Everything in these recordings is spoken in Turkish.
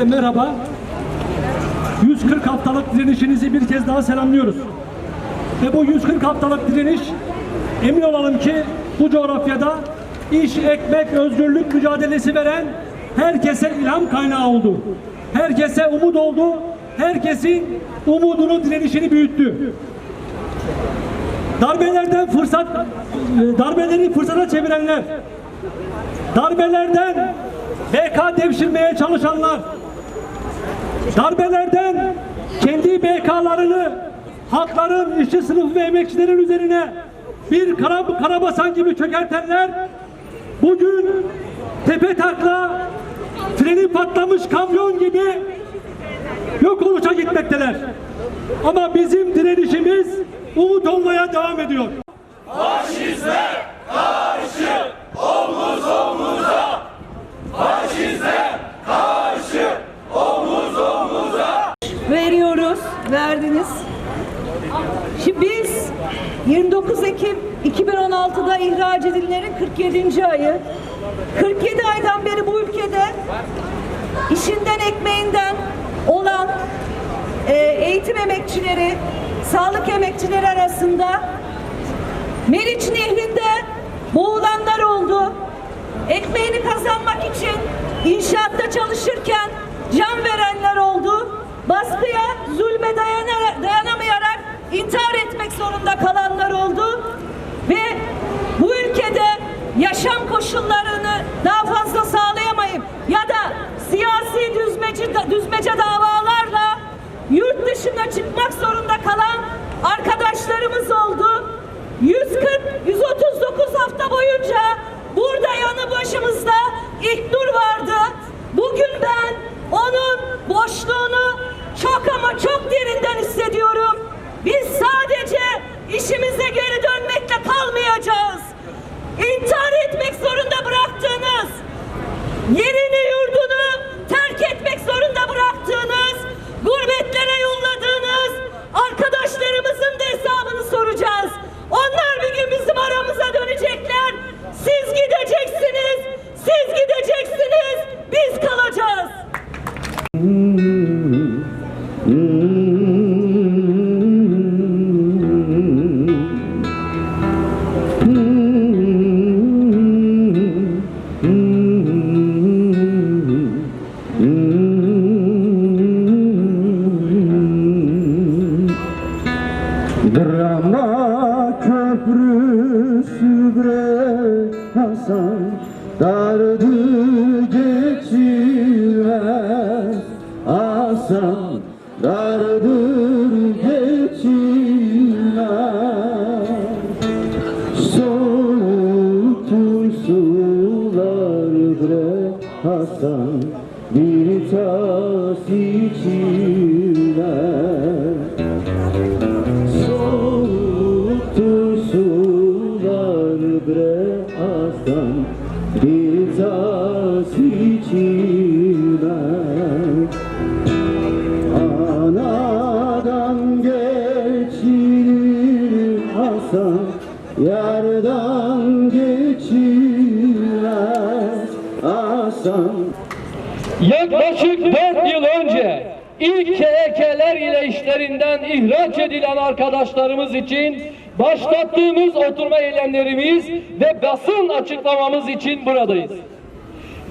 Hepinize merhaba. 140 haftalık direnişinizi bir kez daha selamlıyoruz. Ve bu 140 haftalık direniş emin olalım ki bu coğrafyada iş, ekmek, özgürlük mücadelesi veren herkese ilham kaynağı oldu. Herkese umut oldu. Herkesin umudunu, direnişini büyüttü. Darbelerden fırsat, e, darbeleri fırsata çevirenler, darbelerden BK devşirmeye çalışanlar, darbelerden kendi BK'larını halkların, işçi sınıfı ve emekçilerin üzerine bir kara, karabasan gibi çökertenler bugün tepe takla freni patlamış kamyon gibi yok oluşa gitmekteler. Ama bizim direnişimiz umut olmaya devam ediyor. veriyoruz, 47. ayı. 47 aydan beri bu ülkede işinden ekmeğinden olan e, eğitim emekçileri, sağlık emekçileri arasında Meriç Nehri'nde boğulanlar oldu. Ekmeğini kazanmak için inşaatta çalışırken can verenler oldu. Baskıya, zulme dayana- dayanamayarak intihar etmek zorunda kalanlar oldu. Düzmeci, düzmece davalarla yurt dışına çıkmak zorunda kalan arkadaşlarımız oldu. 140 139 hafta boyunca burada yanı başımızda İlknur vardı. Bugün ben onun boşluğunu çok ama çok derinden hissediyorum. Biz sadece işimize geri dönmekle kalmayacağız. İntihar etmek zorunda bıraktığınız yerini aslan Bir tas içiler Anadan geçilir Hasan Yardan geçilmez Hasan. Yaklaşık 4 yıl önce ilk KHK'ler ile işlerinden ihraç edilen arkadaşlarımız için başlattığımız oturma eylemlerimiz ve basın açıklamamız için buradayız.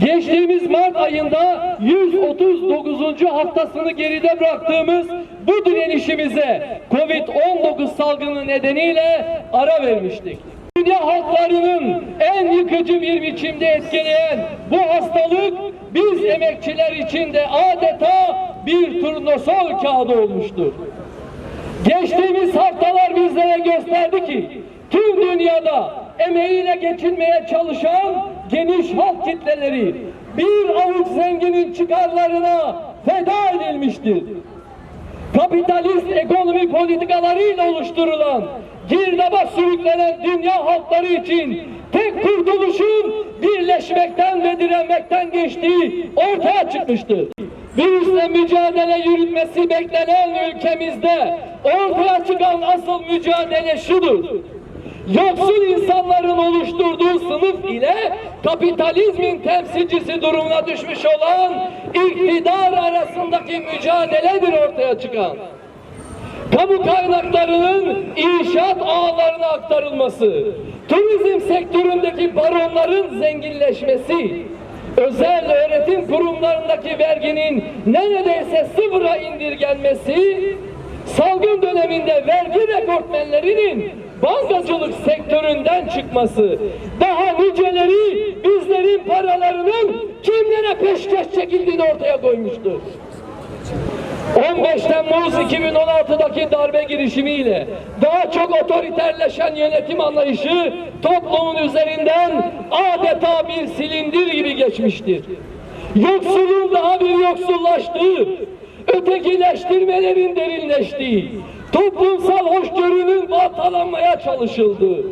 Geçtiğimiz Mart ayında 139. haftasını geride bıraktığımız bu direnişimize Covid-19 salgını nedeniyle ara vermiştik. Dünya halklarının en yıkıcı bir biçimde etkileyen bu hastalık biz emekçiler için de adeta bir turnusol kağıdı olmuştur. Geçtiğimiz haftalar bizlere gösterdi ki tüm dünyada emeğiyle geçinmeye çalışan geniş halk kitleleri bir avuç zenginin çıkarlarına feda edilmiştir. Kapitalist ekonomi politikalarıyla oluşturulan girdaba sürüklenen dünya halkları için tek kurtuluşun birleşmekten ve direnmekten geçtiği ortaya çıkmıştır. Virüsle mücadele yürütmesi beklenen ülkemizde ortaya çıkan asıl mücadele şudur. yoksul insanların oluşturduğu sınıf ile kapitalizmin temsilcisi durumuna düşmüş olan iktidar arasındaki mücadeledir ortaya çıkan. Kamu kaynaklarının inşaat ağlarına aktarılması, turizm sektöründeki baronların zenginleşmesi, özel öğretim kurumlarındaki verginin neredeyse sıfıra indirgenmesi, salgın döneminde vergi rekortmenlerinin bankacılık sektöründen çıkması, daha niceleri bizlerin paralarının kimlere peşkeş çekildiğini ortaya koymuştur. 15 Temmuz 2016'daki darbe girişimiyle daha çok otoriterleşen yönetim anlayışı toplumun üzerinden adeta bir silindir gibi geçmiştir. Yoksulun daha bir yoksullaştığı, ötekileştirmelerin derinleştiği, toplumsal hoşgörünün baltalanmaya çalışıldığı,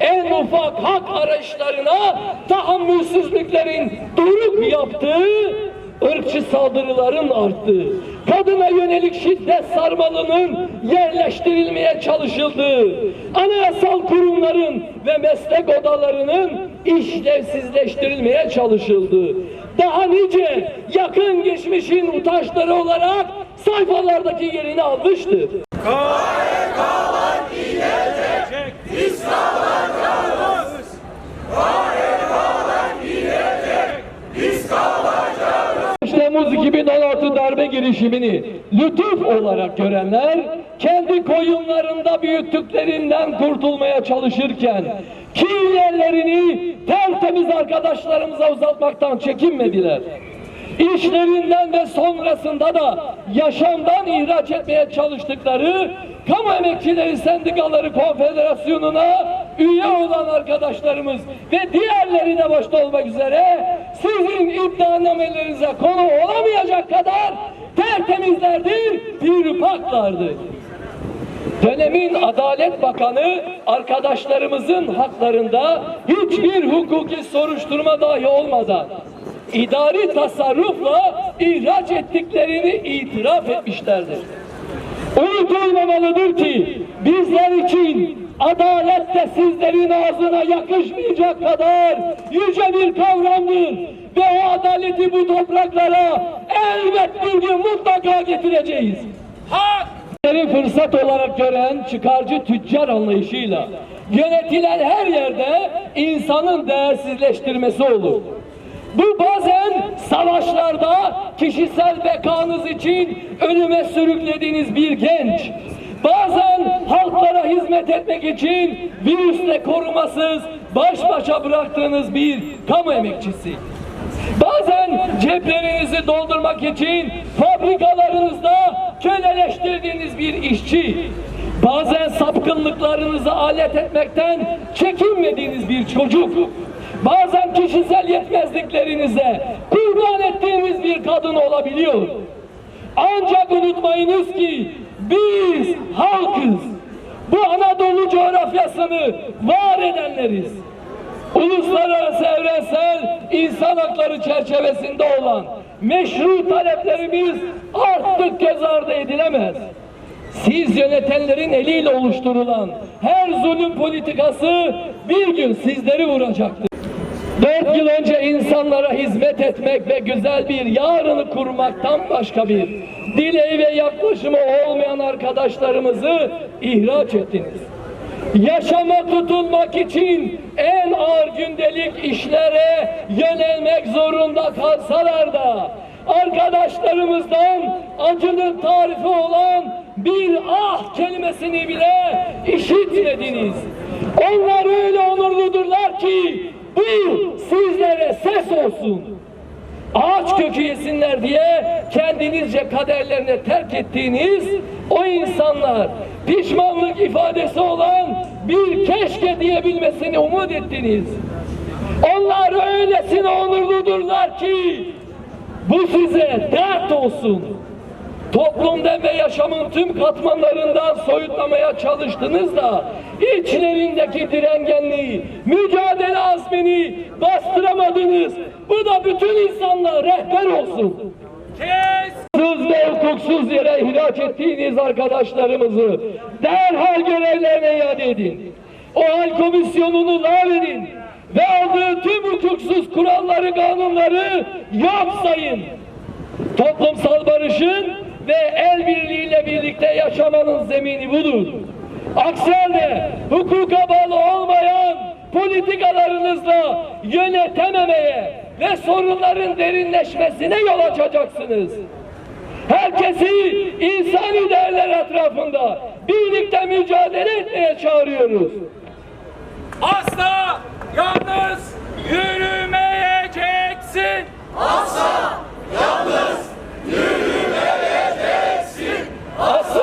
en ufak hak arayışlarına tahammülsüzlüklerin doruk yaptığı ırkçı saldırıların arttığı, kadına yönelik şiddet sarmalının yerleştirilmeye çalışıldığı, anayasal kurumların ve meslek odalarının işlevsizleştirilmeye çalışıldığı, daha nice yakın geçmişin utançları olarak sayfalardaki yerini almıştır. Temmuz 2016 darbe girişimini lütuf olarak görenler kendi koyunlarında büyüttüklerinden kurtulmaya çalışırken kirlerlerini tertemiz arkadaşlarımıza uzatmaktan çekinmediler. İşlerinden ve sonrasında da yaşamdan ihraç etmeye çalıştıkları Kamu Emekçileri Sendikaları Konfederasyonu'na üye olan arkadaşlarımız ve diğerleri de başta olmak üzere sizin iddianamelerinize konu olamayacak kadar tertemizlerdir, pirpaklardır. Dönemin Adalet Bakanı arkadaşlarımızın haklarında hiçbir hukuki soruşturma dahi olmadan idari tasarrufla ihraç ettiklerini itiraf etmişlerdir. Unutulmamalıdır ki bizler için adalet de sizlerin ağzına yakışmayacak kadar yüce bir kavramdır ve o adaleti bu topraklara elbet bir gün mutlaka getireceğiz. Hakları fırsat olarak gören çıkarcı tüccar anlayışıyla yönetilen her yerde insanın değersizleştirmesi olur. Bu bazen savaşlarda kişisel bekanız için ölüme sürüklediğiniz bir genç, bazen halklara hizmet etmek için virüsle korumasız baş başa bıraktığınız bir kamu emekçisi. Bazen ceplerinizi doldurmak için fabrikalarınızda köleleştirdiğiniz bir işçi, bazen sapkınlıklarınızı alet etmekten çekinmediğiniz bir çocuk, bazen kişisel yetmezliklerinize kurban ettiğiniz bir kadın olabiliyor. Ancak unutmayınız ki biz halkız. Bu Anadolu coğrafyasını var edenleriz. Uluslararası evrensel insan hakları çerçevesinde olan meşru taleplerimiz artık göz ardı edilemez. Siz yönetenlerin eliyle oluşturulan her zulüm politikası bir gün sizleri vuracaktır. Dört yıl önce insanlara hizmet etmek ve güzel bir yarını kurmaktan başka bir dileği ve yaklaşımı olmayan arkadaşlarımızı ihraç ettiniz. Yaşama tutulmak için en ağır gündelik işlere yönelmek zorunda kalsalar da arkadaşlarımızdan acının tarifi olan bir ah kelimesini bile işitmediniz. Onlar öyle onurludurlar ki bu sizlere ses olsun. Ağaç kökü yesinler diye kendinizce kaderlerine terk ettiğiniz o insanlar pişmanlık ifadesi olan bir keşke diyebilmesini umut ettiniz. Onlar öylesine onurludurlar ki bu size dert olsun. Toplumda ve yaşamın tüm katmanlarından soyutlamaya çalıştınız da içlerindeki direngenliği, mücadele azmini bastıramadınız. Bu da bütün insanlığa rehber olsun. Kes! ve hukuksuz yere ihraç ettiğiniz arkadaşlarımızı derhal görevlerine iade edin. o hal komisyonunu lağvedin ve aldığı tüm hukuksuz kuralları, kanunları yok sayın. Toplumsal barışın ve el birliğiyle birlikte yaşamanın zemini budur. Aksi halde hukuka bağlı olmayan politikalarınızla yönetememeye ve sorunların derinleşmesine yol açacaksınız. Herkesi insani değerler etrafında birlikte mücadele etmeye çağırıyoruz. Asla yalnız yürümeyeceksin. Asla yalnız Awesome.